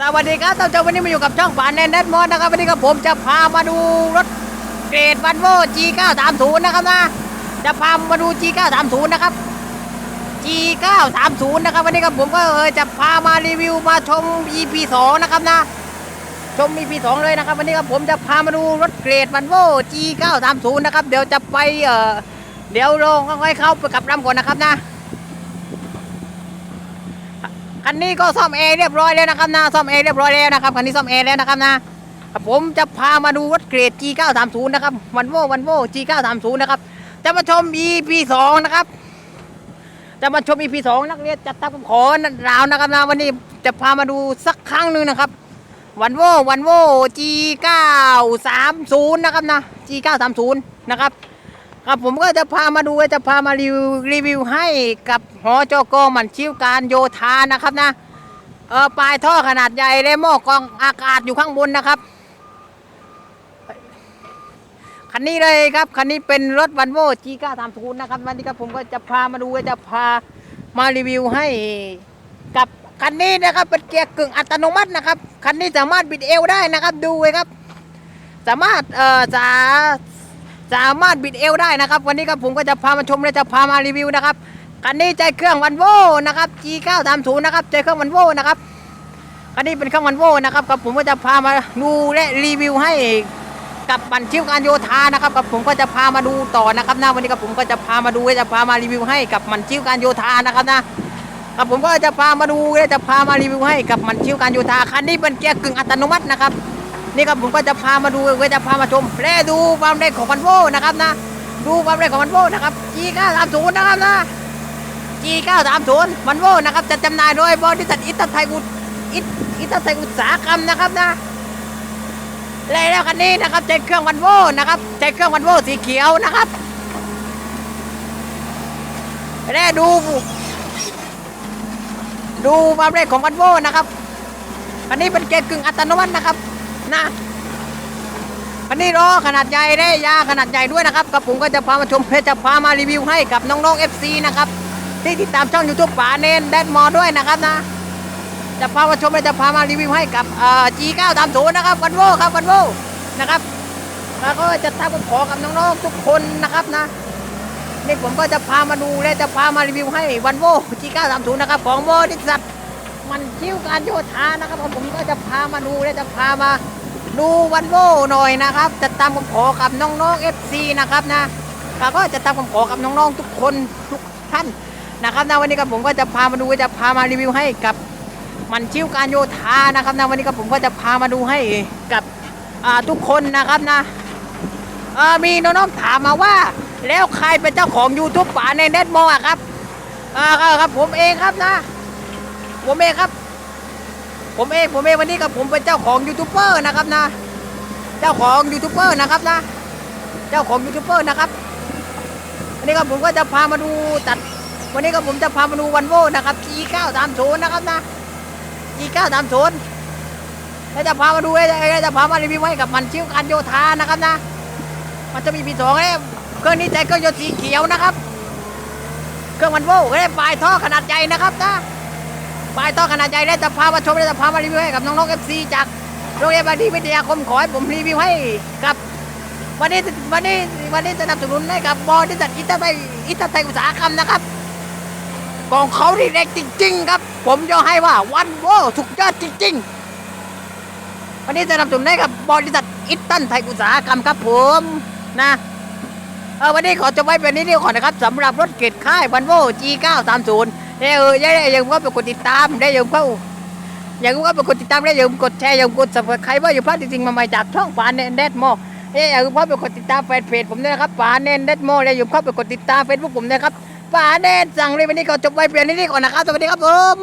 สวัสดีครับท่านผู้ชมวันนี้มาอยู่กับช่องป่านแนนแนทมอสนะครับวันนี้กับผมจะพามาดูรถเกรดวันโว G930 นะครับนะจะพามาดู G930 นะครับ G930 นะครับวันนี้กับผมก็เออจะพามารีวิวมาชม EP 2นะครับนะชม EP 2เลยนะครับวันนี้กับผมจะพามาดูรถเกรดวันโว G930 นะครับเดี๋ยวจะไปเออเดี๋ยวลงค่อยๆเข้าไปกับลำก่อนนะครับนะ คันนี้ก็ซ่อมเองเรียบร้อยแล้วนะครับนะซ่อมเองเรียบร้อยแล้วนะครับคันนี้ซ่อมเองแล้วนะครับนะผมจะพามาดูรถเกรด G930 นะครับวันโววันโว G930 นะครับจะมาชม EP 2นะครับจะมาชม EP 2นักเรียนจัดตั้งขอราวนะครับนะวันนี้จะพามาดูสักครั้งหนึ่งนะครับวันโววันโว G930 นะครับนะ G930 นะครับ ครับผมก็จะพามาดูจะพามารีวิวรีวิวให้กับหอจกหมันชิวการโยธานะครับนะเออปลายท่อขนาดใหญ่และหม้อกองอากาศอยู่ข้างบนนะครับคันนี้เลยครับคันนี้เป็นรถวันโวจีก้าสามศูนย์นะครับวันนี้ครับผมก็จะพามาดูจะพามารีวิวให้กับคันนี้นะครับเป็นเกียร์กึ่งอัตโนมัตินะครับคันนี้สามารถบิดเอวได้นะครับดูเลยครับ สามารถเอ่อจะ สามารถบิดเอวได้นะครับ วันนี้ครับผมก็จะพามาชมและจะพามารีวิวนะครับคันนี้ใจเครื่องวันโวนะครับ G930 นะครับใจเครื่องวันโวนะครับคันนี้เป็นเครื่องวันโวนะครับกับผมก็จะพามาดูและรีวิวให้กับบันชิวการโยธานะครับกับผมก็จะพามาดูต่อนะครับนะวันนี้กับผมก็จะพามาดูและจะพามารีวิวให้กับมันชิวการโยธานะครับนะครับผมก็จะพามาดูและจะพามารีวิวให้กับมันชิวการโยธาคันนี้เป็นเกียร์กึ่งอัตโนมัตินะครับ นี่ครับผมก็จะพามาดูก็จะพามาชมและดูความเร็วของมันโวนะครับนะ ดูความเร็วของมันโวนะครับ G930 นะครับนะ G930 มันโวนะครับจะจำหน่ายโดยบริษัทอิตาไทยอุตอิตอิตาไทยอุตสาหกรรมนะครับนะและแล้วคันนี้นะครับใจเครื่องวันโวนะครับใจเครื่องวันโวสีเขียวนะครับและดูดูความเร็วของวันโวนะครับอันนี้เป็นเกียร์กึ่งอัตโนมัตินะครับ นะอันนี้ล้อขนาดใหญ่ได้ยาขนาดใหญ่ด้วยนะครับกับผมก็จะพามาชมเพจจะพามารีวิวให้กับน้องๆ FC นะครับที่ติดตามช่อง YouTube ป่าเนนแดดมอด้วยนะครับนะ จะพามาชมและจะพามารีวิวให้กับเอ่อ G930 นะครับวันโวครับวันโวนะครับแล้วก็จะทำขอกับน้องๆทุกคนนะครับนะนี่ผมก็จะพามาดูและจะพามารีวิวให้วันโว G930 นย์นะครับของบริษัทมันคิ้วการโยธานะครับผมก็จะพามาดูและจะพามา ดูวันโวหน่อยนะครับจะตามคำขอกับน้องๆ FC นะครับนะก็จะตามคำขอกับน้องๆทุกคนทุกท่านนะครับนะวันนี้กับผมก็จะพามาดูจะพามารีวิวให้กับมันชิวการโยธานะครับนะวันนี้กับผมก็จะพามาดูให้กับทุกคนนะครับนะมีน้องๆถามมาว่า แล้วใครเป็นเจ้าของ YouTube ป่าในเน็ตมออะครับครับผมเองครับนะ ผมเองครับ ผมเองผมเองวันนี้กับผมเป็นเจ้าของยูทูบเบอร์นะครับนะ เจ้าของยูทูบเบอร์นะครับนะ เจ้าของยูทูบเบอร์นะครับวันนี้ก็ผมก็จะพามาดูตัด วันนี้ก็ผมจะพามาดูวันโวนะครับ G930 นนะครับนะ G930 แล้วจะพามาดูแล้วจะพามารีวิวให้กับมันชิวการโยธานะครับนะ มันจะมีปีสองแล้วเครื่องนี้ใจเครื่องยนต์สีเขียวนะครับ เครื่องวันโวก็ได้ปลายท่อขนาดใหญ่นะครับนะ ปลายท่อขนาดใหญ่และจะพามาชมและจะพามารีวิวให้กับน้องๆเอฟซีจากโรงเรียนบาดีวิทยาคมขอให้ผมรีวิวให้กับวันนี้วันนี้วันนี้สนับสนุนให้กับบริษัทอิตาไทยอิตาไทยอุตสาหกรรมนะครับของเขาที่เด็กจริง ๆ ครับ ผมจะให้ว่าวันโวสุดยอดจริง ๆ วันนี้สนับสนุนให้กับบริษัทอิตาไทยอุตสาหกรรมครับผมนะ เออวันนี้ขอจบไว้เป็นนี้เดียวก่อนนะครับสำหรับรถเกตค่ายวันโว G930 เอ้ยเออยังยังก็ไปกดติดตามได้ยังก็อยังก็ไปกดติดตามได้ยังกดแชร์ยังกดสับใครว่าอยู่พลาดจริงๆมาใหม่จากช่องป่าเนนเดดโมเอ้ยยังก็ไปกดติดตามแฟนเพจผมด้วยนะครับป่าเนนเดดโมแล้วยังก็ไปกดติดตามเฟซบุ๊กผมนะครับป่าเนนสั่งเลยวันนี้ก็จบไว้เพียงนี้ก่อนนะครับสวัสดีครับผม